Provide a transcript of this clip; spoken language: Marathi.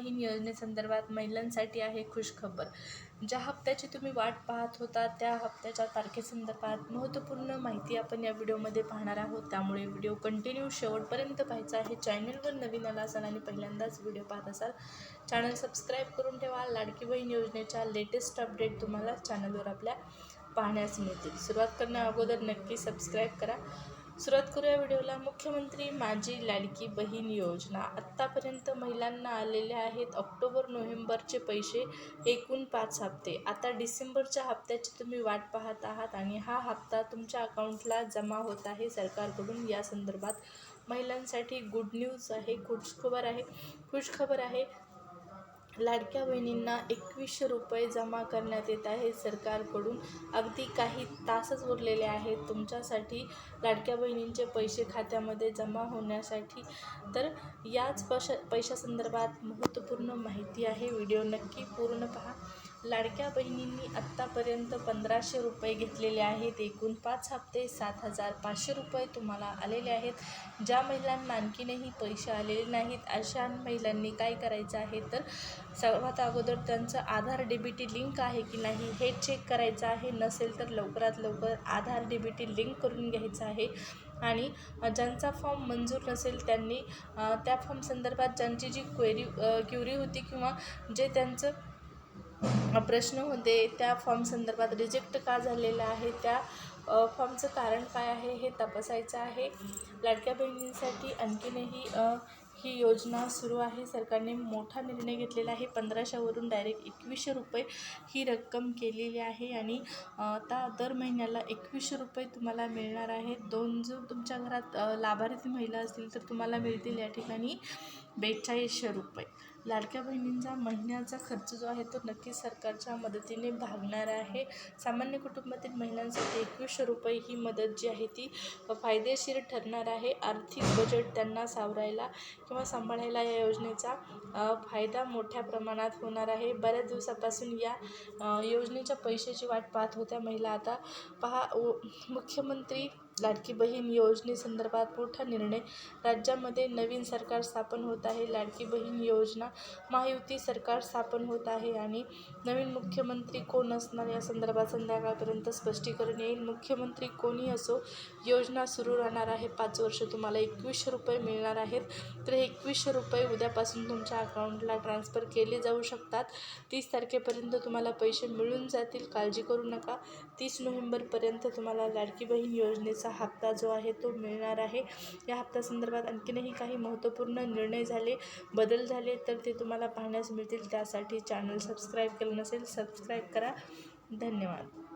बहीण योजनेसंदर्भात महिलांसाठी आहे खुशखबर. ज्या हप्त्याची तुम्ही वाट पाहत होता त्या हप्त्याच्या तारखेसंदर्भात महत्त्वपूर्ण माहिती आपण या व्हिडिओमध्ये पाहणार आहोत. त्यामुळे व्हिडिओ कंटिन्यू शेवटपर्यंत पाहायचा आहे. चॅनलवर नवीन आला असाल आणि पहिल्यांदाच व्हिडिओ पाहत असाल चॅनल सबस्क्राईब करून ठेवा. लाडकी बहीण योजनेच्या लेटेस्ट अपडेट तुम्हाला चॅनलवर आपल्या पाहण्यास मिळतील. सुरुवात करण्या अगोदर नक्की सबस्क्राईब करा. सुरुवात करूया व्हिडिओला. मुख्यमंत्री माझी लाडकी बहीण योजना. आत्तापर्यंत महिलांना आलेले आहेत ऑक्टोबर नोव्हेंबरचे पैसे एकूण पाच हप्ते. आता डिसेंबरच्या हप्त्याची तुम्ही वाट पाहत आहात आणि हा हप्ता तुमच्या अकाउंटला जमा होत आहे सरकारकडून. या संदर्भात महिलांसाठी गुड न्यूज आहे. खुशखबर आहे. खुशखबर आहे. लाडक्या बहिणींना एकवीसशे रुपये जमा करण्यात येत आहे. सरकारकडून अगदी काही तासच उरलेले आहेत. तुमच्यासाठी लाडक्या बहिणींचे पैसे खात्यामध्ये जमा होण्यासाठी तर याच पश पैशासंदर्भात महत्त्वपूर्ण माहिती आहे. व्हिडिओ नक्की पूर्ण पहा. लाडक्या बहिणींनी आत्तापर्यंत पंधराशे रुपये घेतलेले आहेत. एकूण पाच हप्ते सात हजार पाचशे रुपये तुम्हाला आलेले आहेत. ज्या महिलांना आणखीनही पैसे आलेले नाहीत अशा महिलांनी काय करायचं आहे? तर सर्वात अगोदर त्यांचं आधार डेबिटी लिंक आहे की नाही हे चेक करायचं आहे. नसेल तर लवकरात लवकर आधार डेबिटी लिंक करून घ्यायचं आहे. आणि ज्यांचा फॉर्म मंजूर नसेल त्यांनी त्या फॉर्म संदर्भात ज्यांची जी क्वेरी क्युरी होती किंवा जे त्यांचं प्रश्न होते त्या फॉर्म संदर्भात रिजेक्ट का झालेला आहे? त्या फॉर्मचं कारण काय आहे हे तपासायचं आहे. लाडक्या बहिणींसाठी आणखीनही ही योजना सुरू आहे. सरकारने मोठा निर्णय घेतलेला आहे. पंधराशेवरून डायरेक्ट एकवीसशे रुपये ही रक्कम केलेली आहे आणि आता दर महिन्याला एकवीसशे रुपये तुम्हाला मिळणार आहेत. दोन जर तुमच्या घरात लाभार्थी महिला असतील तर तुम्हाला मिळतील या ठिकाणी बेचाळीसशे रुपये. लाडक्या बहिणींचा महिन्याचा खर्च जो आहे तो नक्कीच सरकारच्या मदतीने भागणार आहे. सामान्य कुटुंबातील महिलांसाठी एकवीसशे रुपये ही मदत जी आहे ती फायदेशीर ठरणार आहे. आर्थिक बजेट त्यांना सावरायला किंवा सांभाळायला या योजनेचा फायदा मोठ्या प्रमाणात होणार आहे. बऱ्याच दिवसापासून या योजनेच्या पैशाची वाट पाहत होत्या महिला. आता पहा मुख्यमंत्री लाडकी बहीण योजनेसंदर्भात मोठा निर्णय राज्यामध्ये नवीन सरकार स्थापन होत आहे. लाडकी बहीण योजना महायुती सरकार स्थापन होत आहे आणि नवीन मुख्यमंत्री कोण असणार या संदर्भात संध्याकाळपर्यंत स्पष्टीकरण येईल. मुख्यमंत्री कोणी असो योजना सुरू राहणार आहे. पाच वर्ष तुम्हाला एकवीसशे रुपये मिळणार आहेत. तर हे एकवीसशे रुपये उद्यापासून तुमच्या अकाउंटला ट्रान्स्फर केले जाऊ शकतात. तीस तारखेपर्यंत तुम्हाला पैसे मिळून जातील. काळजी करू नका. तीस नोव्हेंबरपर्यंत तुम्हाला लाडकी बहीण योजनेचा हप्ता जो आहे तो मिळणार आहे. या हप्त्यासंदर्भात आणखीनही काही महत्त्वपूर्ण निर्णय झाले बदल झाले तर ते तुम्हाला पाहण्यास मिळतील. त्यासाठी चॅनल सबस्क्राईब केलं नसेल सबस्क्राईब करा. धन्यवाद.